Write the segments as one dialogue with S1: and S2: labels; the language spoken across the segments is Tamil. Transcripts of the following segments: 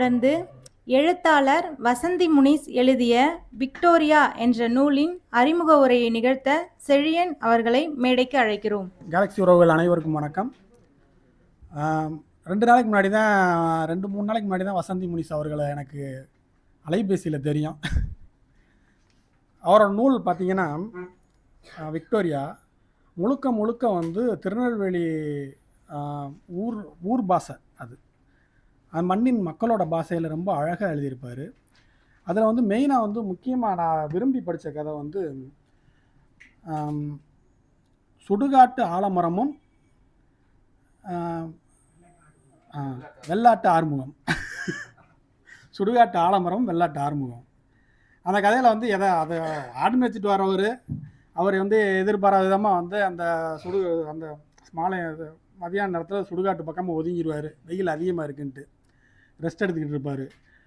S1: தொடர்ந்து எழுத்தாளர் வசந்தி முனிஸ் எழுதிய விக்டோரியா என்ற நூலின் அறிமுக உரையை நிகழ்த்த செழியன் அவர்களை மேடைக்கு அழைக்கிறோம்.
S2: கேலக்ஸி உறவுகள் அனைவருக்கும் வணக்கம். ரெண்டு நாளைக்கு முன்னாடி தான் ரெண்டு மூணு நாளைக்கு முன்னாடி தான் வசந்தி முனிஸ் அவர்களை எனக்கு அலைபேசியில் தெரியும். அவரோட நூல் பார்த்தீங்கன்னா விக்டோரியா. முழுக்க முழுக்க வந்து திருநெல்வேலி ஊர் ஊர் பாஷை அது. அந்த மண்ணின் மக்களோட பாஷையில் ரொம்ப அழகாக எழுதியிருப்பார். அதில் வந்து மெயினாக வந்து முக்கியமாக நான் விரும்பி படித்த கதை வந்து சுடுகாட்டு ஆலமரமும் வெள்ளாட்டு ஆறுமுகம். சுடுகாட்டு ஆலமரம் வெள்ளாட்டு ஆறுமுகம். அந்த கதையில் வந்து எதை அதை ஆடு மேய்ச்சிட்டு வரவர் அவர் வந்து எதிர்பாராத விதமாக வந்து அந்த சுடு அந்த மாலை மதியான நேரத்தில் சுடுகாட்டு பக்கமாக ஒதுங்கிடுவார் வெயில் அதிகமாக இருக்குன்ட்டு. ரெஸ்ட் எடுத்துக்கிட்டு இருப்பார்.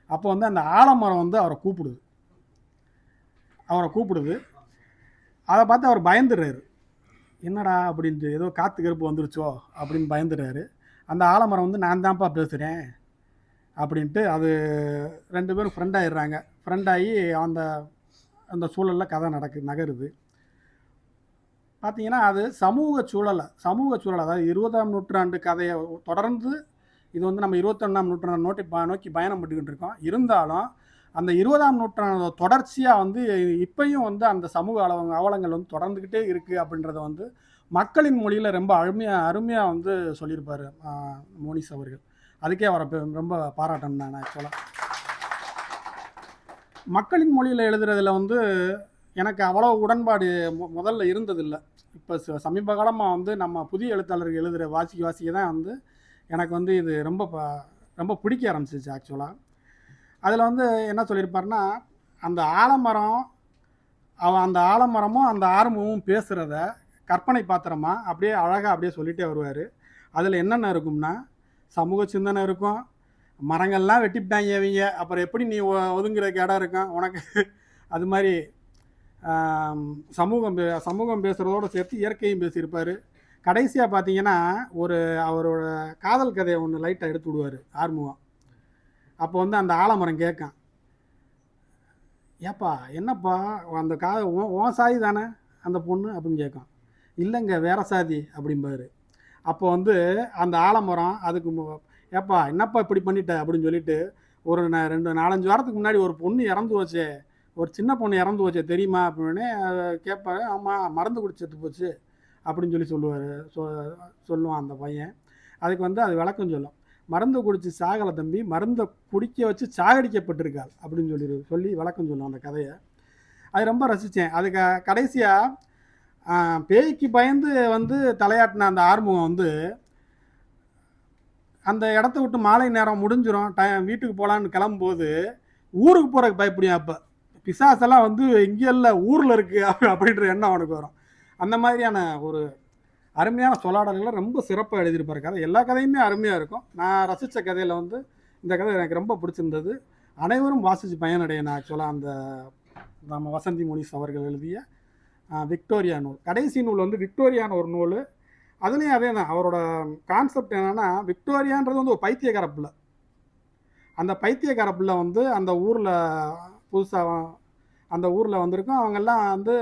S2: அப்போ வந்து அந்த ஆலமரம் வந்து அவரை கூப்பிடுது. அவரை கூப்பிடுது. அதை பார்த்து அவர் பயந்துடுறாரு. என்னடா அப்படின்ட்டு ஏதோ காற்று கருப்பு வந்துருச்சோ அப்படின்னு பயந்துடுறாரு. அந்த ஆலமரம் வந்து நான் தான்ப்பா பேசுகிறேன் அப்படின்ட்டு அது ரெண்டு பேரும் ஃப்ரெண்ட் ஆயிடுறாங்க. ஃப்ரெண்ட் ஆகி அந்த அந்த சூழலில் கதை நடக்கு நகருது. பார்த்தீங்கன்னா அது சமூக சூழலை சமூக சூழல். அதாவது இருபதாம் நூற்றாண்டு கதையை தொடர்ந்து இது வந்து நம்ம இருபத்தொன்னாம் நூற்றாண்டு நோட்டி ப நோக்கி பயணம் பண்ணிக்கிட்டு இருக்கோம் இருந்தாலும் அந்த இருபதாம் நூற்றாண்டு தொடர்ச்சியாக வந்து இப்பையும் வந்து அந்த சமூக அளவங்க அவலங்கள் வந்து தொடர்ந்துக்கிட்டே இருக்குது அப்படின்றத வந்து மக்களின் மொழியில் ரொம்ப அருமையாக அருமையாக வந்து சொல்லியிருப்பார் மோனிஸ் அவர்கள். அதுக்கே அவரை ரொம்ப பாராட்டணும் நான் ஆக்சுவலாக மக்களின் மொழியில் எழுதுறதுல வந்து எனக்கு அவ்வளோ உடன்பாடு முதல்ல இருந்ததில்லை. இப்போ ச- சமீப காலமாக வந்து நம்ம புதிய எழுத்தாளர்கள் எழுதுகிற வாசிக்க வாசிக்க தான் வந்து எனக்கு வந்து இது ரொம்ப ப- ரொம்ப பிடிக்க ஆரம்பிச்சிச்சு ஆக்சுவலாக அதில் வந்து என்ன சொல்லியிருப்பாருன்னா அந்த ஆலமரம் அவன் அந்த ஆலமரமும் அந்த ஆரம்பமும் பேசுகிறத கற்பனை பாத்திரமா அப்படியே அழகாக அப்படியே சொல்லிகிட்டே வருவார். அதில் என்னென்ன இருக்கும்னா சமூக சிந்தனை இருக்கும் மரங்கள்லாம் வெட்டிவிட்டாங்க இவங்க அப்புறம் எப்படி நீ ஒ- ஒதுங்குறதுக்கு இடம் இருக்கும் உனக்கு அது மாதிரி சமூகம் பே சமூகம் பேசுகிறதோடு சேர்த்து இயற்கையும் பேசியிருப்பார். கடைசியாக பார்த்தீங்கன்னா ஒரு அவரோட காதல் கதையை ஒன்று லைட்டாக எடுத்து விடுவார் ஆர்முகம் அப்போ வந்து அந்த ஆலமரம் கேட்கான். ஏப்பா என்னப்பா அந்த கா உன் உன் சாதி தானே அந்த பொண்ணு? அப்படின்னு கேட்கும் இல்லைங்க வேற சாதி அப்படிம்பாரு. அப்போ வந்து அந்த ஆலமரம் அதுக்கு ஏப்பா என்னப்பா இப்படி பண்ணிட்ட? அப்படின்னு சொல்லிட்டு ஒரு ரெண்டு நாலஞ்சு வாரத்துக்கு முன்னாடி ஒரு பொண்ணு இறந்து போச்சே ஒரு சின்ன பொண்ணு இறந்து போச்சே தெரியுமா? அப்படின்னு கேட்பாரு. ஆமாம் மருந்து குடிச்சு செத்து போச்சு. அப்படின்னு சொல்லி சொல்லுவார். சொ சொல்லுவான் அந்த பையன். அதுக்கு வந்து அது விளக்கம் சொல்லும். மருந்து குடித்து சாகலை தம்பி மருந்தை குடிக்க வச்சு சாகடிக்கப்பட்டிருக்காள் அப்படின்னு சொல்லி சொல்லி விளக்கம் சொல்லும் அந்த கதையை. அது ரொம்ப ரசித்தேன் அதுக்கு கடைசியாக பேய்க்கு பயந்து வந்து தலையாட்டின அந்த ஆர்முகம் வந்து அந்த இடத்த விட்டு மாலை நேரம் முடிஞ்சிடும் டைம் வீட்டுக்கு போகலான்னு கிளம்பும்போது ஊருக்கு போகிறதுக்கு பயப்படியும் அப்போ. பிசாசெல்லாம் வந்து இங்கே இல்லை ஊரில் இருக்குது அப்படின்ற எண்ணம் அவனுக்கு வரும். அந்த மாதிரியான ஒரு அருமையான சொல்லாடல்களை ரொம்ப சிறப்பாக எழுதியிருப்பார் கதை. எல்லா கதையுமே அருமையாக இருக்கும். நான் ரசித்த கதையில் வந்து இந்த கதை எனக்கு ரொம்ப பிடிச்சிருந்தது. அனைவரும் வாசித்து பயனடையணும் ஆக்சுவலாக அந்த நம்ம வசந்தி முனிஸ் அவர்கள் எழுதிய விக்டோரியா நூல். கடைசி நூல் வந்து விக்டோரியான ஒரு நூல். அதுலேயும் அதே தான். அவரோட கான்செப்ட் என்னென்னா விக்டோரியான்றது வந்து ஒரு பைத்தியக்கார பிள்ளை. அந்த பைத்தியக்கார பிள்ளை வந்து அந்த ஊரில் புதுசாக அந்த ஊரில் வந்திருக்கும். அவங்கெல்லாம் வந்து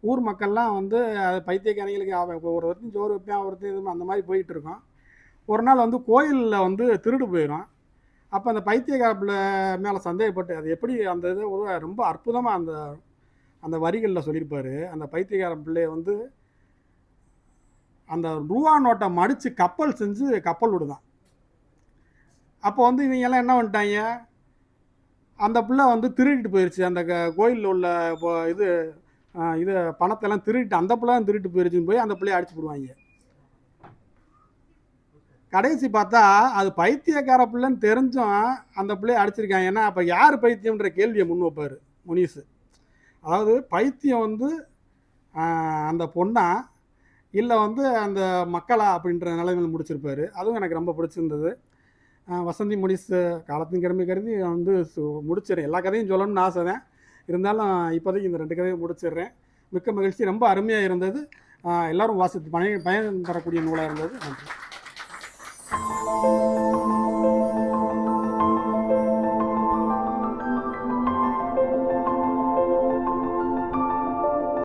S2: ஊர் மக்கள்லாம் வந்து அது பைத்தியக்காரங்களுக்கு அவன் ஒரு ஒருத்தன் சோறு வைப்பேன் ஒருத்தன் இது அந்த மாதிரி போயிட்டு இருக்கோம் ஒரு நாள் வந்து கோயிலில் வந்து திருடு போயிடும் அப்போ அந்த பைத்தியக்கார பிள்ளை மேலே சந்தேகப்பட்டு அது எப்படி அந்த இது ஒரு ரொம்ப அற்புதமாக அந்த அந்த வரிகளில் சொல்லியிருப்பார். அந்த பைத்தியக்கார பிள்ளைய வந்து அந்த ரூபா நோட்டை மடித்து கப்பல் செஞ்சு கப்பல் விடுதான். அப்போ வந்து இவங்கெல்லாம் என்ன பண்ணிட்டாங்க? அந்த பிள்ளை வந்து திருடிட்டு போயிடுச்சு அந்த க- கோயிலில் உள்ள இப்போ இது இது பணத்தெல்லாம் திருட்டு அந்த பிள்ளை திருட்டு போயிருச்சுன்னு போய் அந்த பிள்ளைய அடிச்சு போடுவாங்க. கடைசி பார்த்தா அது பைத்தியக்கார பிள்ளைன்னு தெரிஞ்சும் அந்த பிள்ளைய அடிச்சிருக்காங்க. ஏன்னா அப்போ யார் பைத்தியம்ன்ற கேள்வியை முன் வைப்பார் முனிசு. அதாவது பைத்தியம் வந்து அந்த பொண்ணா இல்லை வந்து அந்த மக்களா அப்படின்ற நிலைமையில் முடிச்சிருப்பாரு. அதுவும் எனக்கு ரொம்ப பிடிச்சிருந்தது. வசந்தி முனிஸ் காலத்தின் கிழமை கருதி வந்து சு- எல்லா கதையும் சொல்லணும்னு ஆசை தான். இருந்தாலும் இப்போதைக்கு இந்த ரெண்டு கதையை முடிச்சிடுறேன். மிக்க மகிழ்ச்சி. ரொம்ப அருமையாக இருந்தது. எல்லாரும் வாசித்து பயன் பயன் தரக்கூடிய நூலாக இருந்தது. நன்றி.